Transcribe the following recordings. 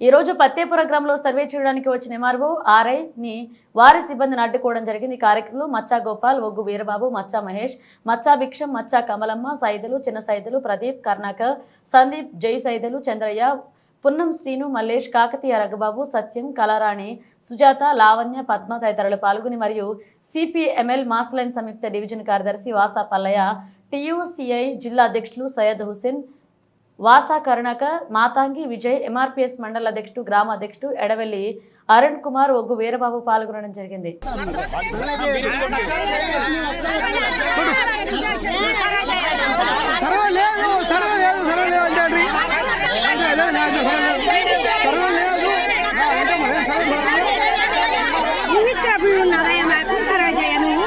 ఈరోజు పత్తేపుర గ్రామంలో సర్వే చేయడానికి వచ్చిన ఎంఆర్ఓ ఆర్ఐ ని వారి సిబ్బందిని అడ్డుకోవడం జరిగింది. కార్యక్రమంలో మచ్చా గోపాల్ ఒగ్గు వీరబాబు మచ్చా మహేష్ మచ్చా భిక్షం మచ్చా కమలమ్మ సైదలు చిన్న సైదలు ప్రదీప్ కర్ణాకర్ సందీప్ జై సైదలు చంద్రయ్య పున్నం శ్రీను మల్లేష్ కాకతీయ రఘుబాబు సత్యం కళారాణి సుజాత లావణ్య పద్మ తదితరులు పాల్గొని మరియు సిపిఎంఎల్ మాస్లైన్ సంయుక్త డివిజన్ కార్యదర్శి వాసా పల్లయ్య టియుసిఐ జిల్లా అధ్యక్షులు సయ్యద్ హుసేన్ వాసా కరుణాకర్ మాతాంగి విజయ్ ఎంఆర్పిఎస్ మండల అధ్యక్షుడు గ్రామ అధ్యక్షుడు ఎడవెల్లి అరుణ్ కుమార్ ఒగ్గు వీరబాబు పాల్గొనడం జరిగింది సర్వలేదు సర్వలేదు సర్వలేదు ఉన్నారా మాకు సర్వే చేయ నువ్వు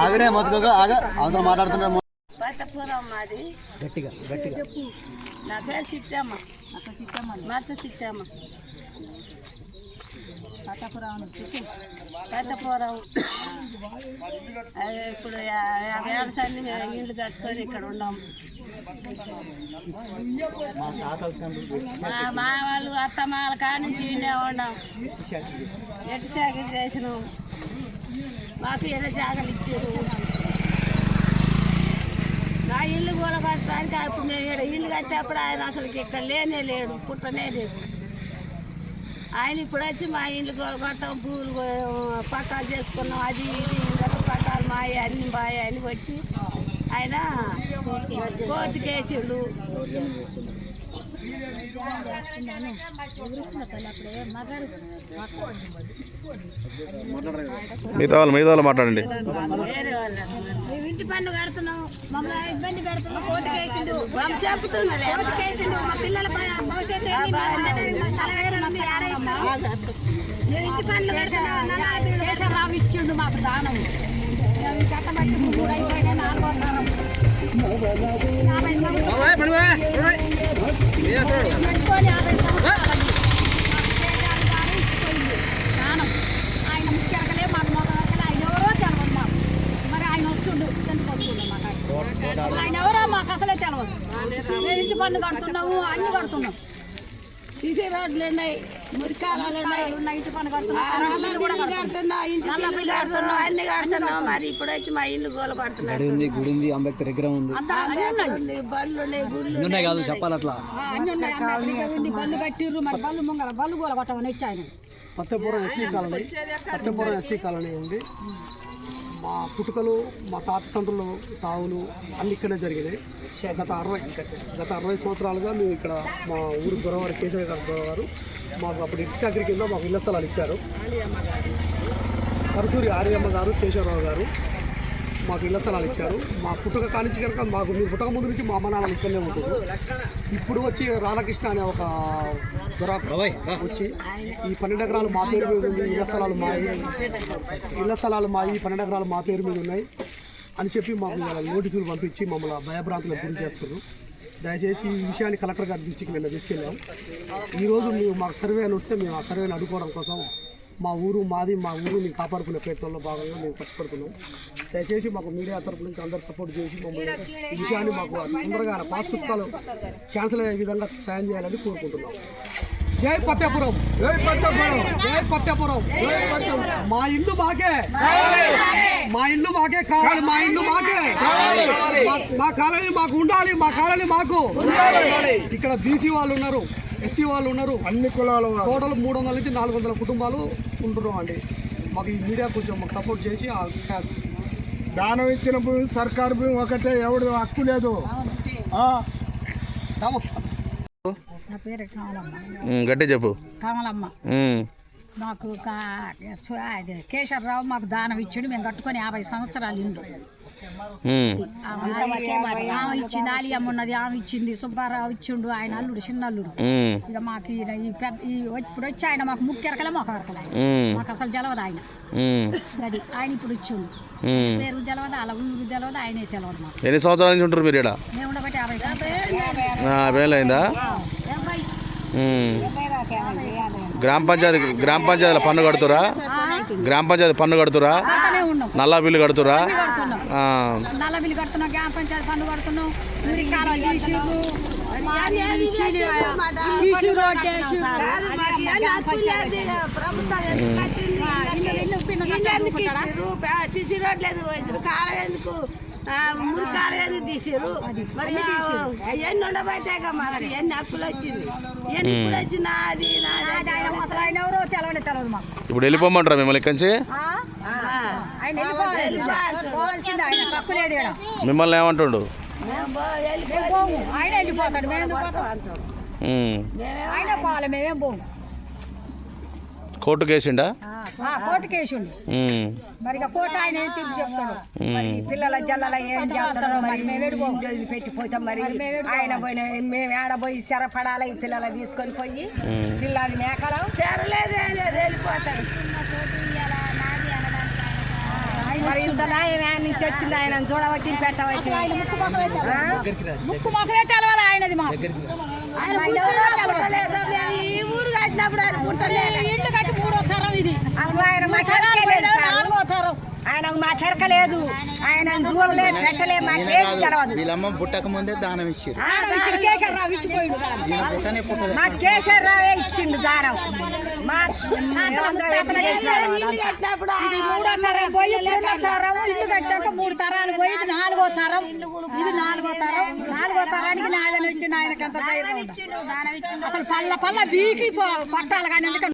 ఆగనే ఆగ. అవతల మాట్లాడుతున్నారు మాది. గట్టిగా గట్టిగా. చెప్పు. నా పేరు సిట్టమ్మ అక్క సిట్టమ్మ మచ్చ సిట్టమ్మ పట్టపురం చెప్పు ఇప్పుడు యాభై ఏళ్ళ ఇల్లు కట్టుకొని ఇక్కడ ఉన్నాం. మా వాళ్ళు అత్త మాల కాడ నుంచి ఈయనే ఉన్నాం. ఎటు సాగు చేసినాం. మాకు ఎర్ర జాగ్రత్త ఇచ్చారు. నా ఇల్లు కూడా కట్టడానికి అప్పుడు మేము ఇక్కడ ఇల్లు కట్టేప్పుడు ఆయన అసలు ఇక్కడ లేనే లేడు పుట్టనే లేదు. ఆయన ఇప్పుడు వచ్చి మా ఇల్లు కూడా కొట్టం పూలు పట్టాలు చేసుకున్నాం అది ఇది ఇంకా పట్టాలు మాయ అన్ని మాయ అని వచ్చి ఆయన కోర్టు కేసులు మిగతా వాళ్ళు మిగతా వాళ్ళు మాట్లాడండి. మేము ఇంటి పన్ను కడుతున్నాం మమ్మల్ని ఇబ్బంది పెడుతున్నాం కోర్టు కేసిండు వాళ్ళు చెప్తున్నారు. కోర్టు కేసిండు మా పిల్లల భ- భవిష్యత్తు ఏంది? మా ఉండడానికి మా స్థలం ఎక్కడ ఉంది? ఆడ ఇస్తారు. మేము ఇంటి పన్ను కడుతున్నాం. నలభై కేశవరావు ఇచ్చిండు మాకు దానం. కట్టబట్టి మూడు అయిపోయినాయి. నాలుగో దానం యాభై సంవత్సరాలు పెట్టుకొని యాభై సంవత్సరాలు దానం ఆయన ముఖ్యంగా మాకు మొదలకలే ఆయన ఎవరో తెలియదు మాకు మరి ఆయన వస్తుండు ఎందుకు వస్తుండు మాకు ఆయన. ఆయన ఎవరో మాకు ఇంటి పన్ను కడుతున్నాము అన్ని కడుతున్నాం. సీసీ రోడ్లు ఉన్నాయి మురికాలాలు ఉన్నాయి. ఇంటి పన్ను కడుతున్నాం. కూడా కడుతున్నా. ఇంటి బిల్లులు కడుతున్నాం అన్ని కడుతున్నాం. మరి ఇప్పుడు వచ్చి మా ఇల్లు గోల పడుతున్నాయి గుడి ఉంది అంబేద్కర్ విగ్రహం ఉంది. బళ్ళు ఉన్నాయి గుళ్ళు ఇన్ని ఉన్నాయి కాదు చెప్పాలి అట్లా. అన్ని ఉన్నాయి బళ్ళు కట్టిర్రు మరి బళ్ళు ముంగల బళ్ళు గోల కొట్టమని వచ్చి ఆయన Pattepuram SC colony Pattepuram SC colony ఉంది. మా పుట్టుకలు మా తాత తండ్రులు సావులు అన్నీ ఇక్కడే జరిగినాయి. గత అరవై గత అరవై సంవత్సరాలుగా మేము ఇక్కడ మా ఊరు గురవారు కేశవ గారు మాకు అప్పుడు ఇటుశాఖరి కింద మాకు ఇళ్ళ స్థలాలు ఇచ్చారు. పరసూరి ఆర్యమ్మ గారు కేశవరావు గారు. మాకు ఇళ్ళ స్థలాలు ఇచ్చారు. మా పుట్టుక కానించి కనుక మాకు మీరు పుట్టక ముందు నుంచి మా అమ్మ నాన్నలు ఇక్కడనే ఉంటుంది ఇప్పుడు వచ్చి రాధాకృష్ణ అనే ఒక దొర వచ్చి ఈ పన్నెండు ఎకరాలు మా పేరు మీద ఉంది ఇళ్ళ స్థలాలు మా ఇళ్ళ స్థలాలు మా ఈ పన్నెండు ఎకరాలు మా పేరు మీద ఉన్నాయి అని చెప్పి మాకు నోటీసులు పంపించి మమ్మల్ని భయభ్రాంతులకు గురి చేస్తున్నారు. దయచేసి ఈ విషయాన్ని కలెక్టర్ గారి దృష్టికి నిన్న తీసుకెళ్ళాం. ఈరోజు మేము మాకు సర్వే అని వస్తే మేము ఆ సర్వేని అడ్డుకోవడం కోసం మా ఊరు మాది మా ఊరుని కాపాడుకునే ప్రయత్నంలో భాగంగా మేము కష్టపడుతున్నాం. దయచేసి మాకు మీడియా తరపు నుంచి అందరు సపోర్ట్ చేసి మమ్మల్ని ఈ విషయాన్ని మాకు తొందరగా పాస్ పుస్తకాలు క్యాన్సిల్ అయ్యే విధంగా సాయం చేయాలని కోరుకుంటున్నాం. జై పత్యాపురం! జై పత్యాపురం! జై పత్యాపురం! మా ఇల్లు మాకే! మా ఇల్లు మాకే కావాలి మా ఇల్లు మాకే! మా కాలనీ మాకు ఉండాలి మా కాలనీ మాకు! ఇక్కడ బీసీ వాళ్ళు ఉన్నారు. ఎస్సీ వాళ్ళు ఉన్నారు. అన్ని కులాల టోటల్ మూడు వందల నుంచి నాలుగు వందల కుటుంబాలు ఉంటున్నాం అండి. మాకు ఈ మీడియా కొంచెం మాకు సపోర్ట్ చేసి దానం ఇచ్చిన భూమి సర్కారు భూమి ఒకటే ఎవడు హక్కు లేదు. గట్టి చెప్పు. కమలమ్మ. మాకు కేశవరావు మాకు దానం ఇచ్చాడు మేము కట్టుకొని యాభై సంవత్సరాలు ఇండు. ఆమె ఇచ్చింది ఆలియమ్మ ఉన్నది ఆమె ఇచ్చింది సుబ్బారావు ఇచ్చిండు ఆయన అల్లుడు చిన్న అల్లుడు. ఇక మాకు ఇప్పుడు వచ్చి ఆయన మాకు ముక్కెరకలే మాకు అరకలే ఆయన ఉమ్. మాకు అసలు తెలవదు ఆయన. అది ఆయన ఇప్పుడు ఇచ్చిండు. పేరు తెలవదు అలా ఊరు తెలవదు ఆయనే తెలవదు మాకు ఎన్ని సంవత్సరాల నుంచి ఉంటారు మీరు ఇక్కడ మేము ఉండబట్టి యాభై సంవత్సరాలు వేలైందా డెబ్బై గ్రామ పంచాయతీ గ్రామ పంచాయతీల పన్ను కడుతురా గ్రామ పంచాయతీ పన్ను కడుతురా? నల్లా బిల్లు కడుతురా. నల్ల బిల్లు కడుతున్నాం. గ్రామ పంచాయతీ పన్ను కడుతున్నాం. సీసీ రోడ్ వేసిర్రు. గ్రామ పంచాయతీ. ఆ, ఇల్లు ఇల్లు పిన్న కట్టాలనుకుంటారా? సిసి రోడ్లేదు పోయిండ్రు కాలం ఎందుకు ఆ, మూడు కాలం ఎందుకు తీసారు మరి ఎన్ని ఉండబట్టాక మాకు? ఎన్ని హక్కులు వచ్చింది ఎన్ని వచ్చినా అది నాది అది ఆయన అసలు ఆయన ఎవరో తెలవనే తెలవదు మాకు. ఇప్పుడు వెళ్ళిపోమంటారా మిమ్మల్ని ఇక్కడి నుంచి? ఆయన వెళ్ళిపోవాల్సిందే. ఆయన. మిమ్మల్ని ఏమంటుండు? మేము పోము. ఆయన వెళ్ళిపోతాడు. మేము ఎందుకు పోతాం? ఉమ్. ఆయన పోవాలి. మేమేం పోము. కోర్టు కేసిండా? ఆ, కోర్టు కేసు ఉంది ఉమ్. మరి కోర్టు ఆయన ఏం చెప్తాడు ఉమ్. పిల్లల జల్లల ఏం చేస్తారో మరి మేము. ఇంట్లో పెట్టిపోతాం మరి. ఆయన పోయిన మేము ఏడపోయి శరపడాలి ఈ పిల్లలు తీసుకొని పోయి పిల్లది మేకలు శరలేదు ఏం లేదు వెళ్ళిపోతాయి మరి ఇంత నుంచి వచ్చింది ఆయన చూడవచ్చి పెట్టవచ్చు ముక్కు మొఖమే తెలవదు. ముక్కు మొఖమే తెలవాలి ఆయనది ఆయన పుట్టలేదు. మేము ఈ ఊరు కట్టినప్పుడు ఆయన ఇల్లు కట్టి మూడో తరం ఇది. అసలు ఆయన మా తరాలు కెరక లేదు సార్. నాలుగో తరం ఆయన లేదు ఆయన చూడలే పెట్టలే మాకేం తెలవదు. వీళ్ళమ్మ పుట్టక ముందే దానం ఇచ్చారు. మా ఇచ్చిండు తరం పోయి మూడో తరం ఇల్లు కట్టాక మూడు తరాలు పోయి ఇది నాలుగో తరం. ఇది నాలుగో తరం. నాలుగో తరానికి నాయన ఇచ్చిన ఆయనకి అంత ధైర్యం ఉందా? అసలు పళ్ళ పళ్ళ బీకి పట్టాలి కానీ ఎందుకంటే